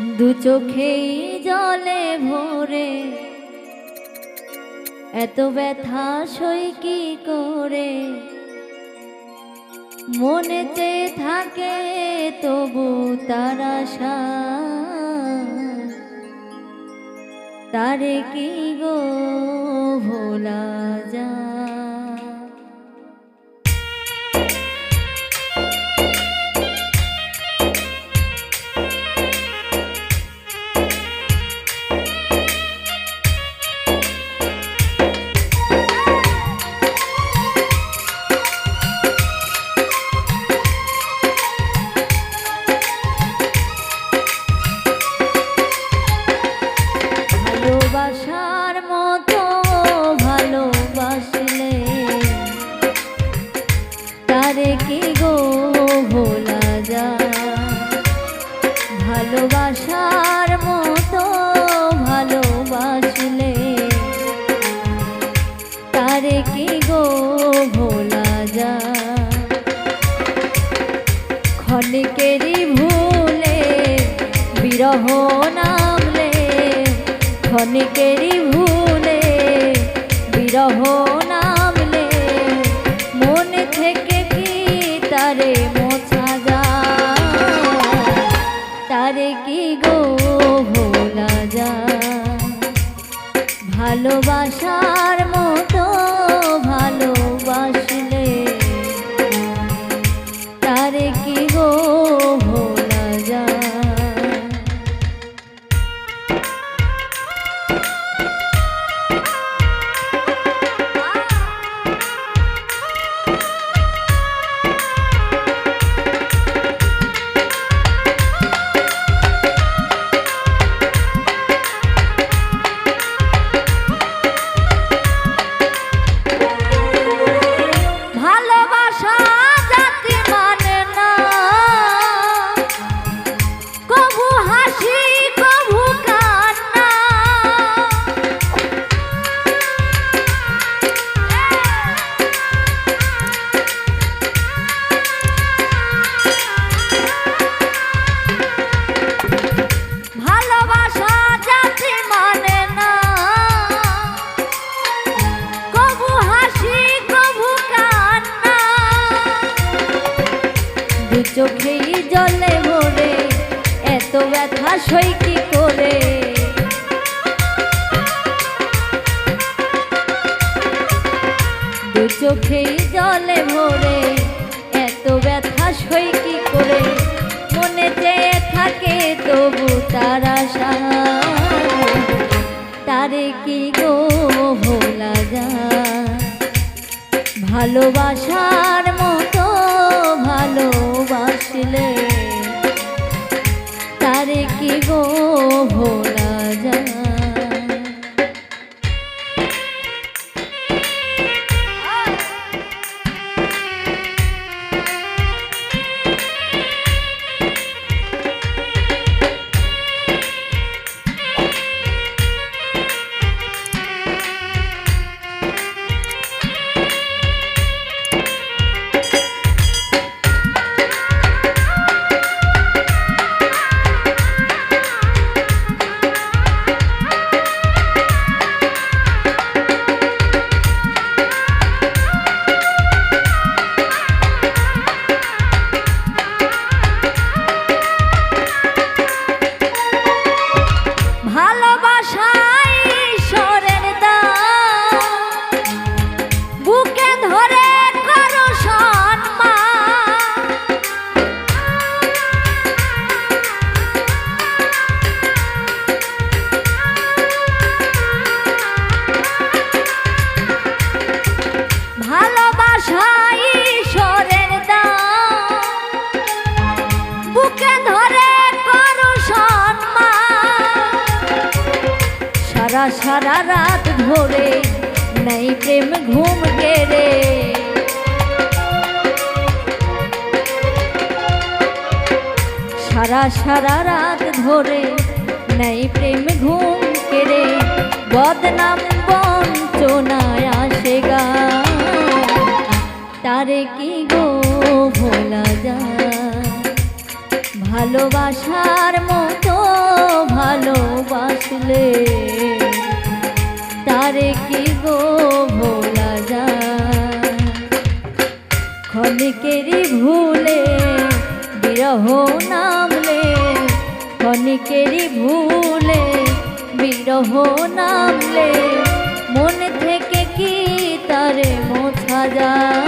দু চোখেই জলে ভরে। এত ব্যথা সই কি করে? মনেতে থাকে তবু তার আশা। তারে কি গো ভোলা? ভালোবাসার মতো ভালোবাসলে তারে কি গো ভোলা যায়? ক্ষণিকেরই ভুলে বিরহ নামলে, ক্ষণিকেরই ভুলে বিরহ ভালোবাসার দু চোখেই জলে ভরে, এত ব্যথা সই কি করে? দু চোখেই জলে ভরে, এত ব্যথা সই কি করে? মনে চেয়ে থাকে তবু তার আশা। তারে কি গো ভোলা যায়? ভালোবাসার ভোলা সারা সারা রাত ধরে, নেই প্রেম ঘুম কেড়ে। সারা সারা রাত ধরে, নেই প্রেম ঘুম কেড়ে। বদনাম বঞ্চনায় আসে গা। তারে কি গো ভোলা যায়? ভালোবাসার মতো তারে কি গো ভোলা যায়? খনিকেরি ভুলে, বিরহ নামলে খনিকেরি ভুলে, বিরহ নামলে, মন থেকে কি তারে মোছা যায়?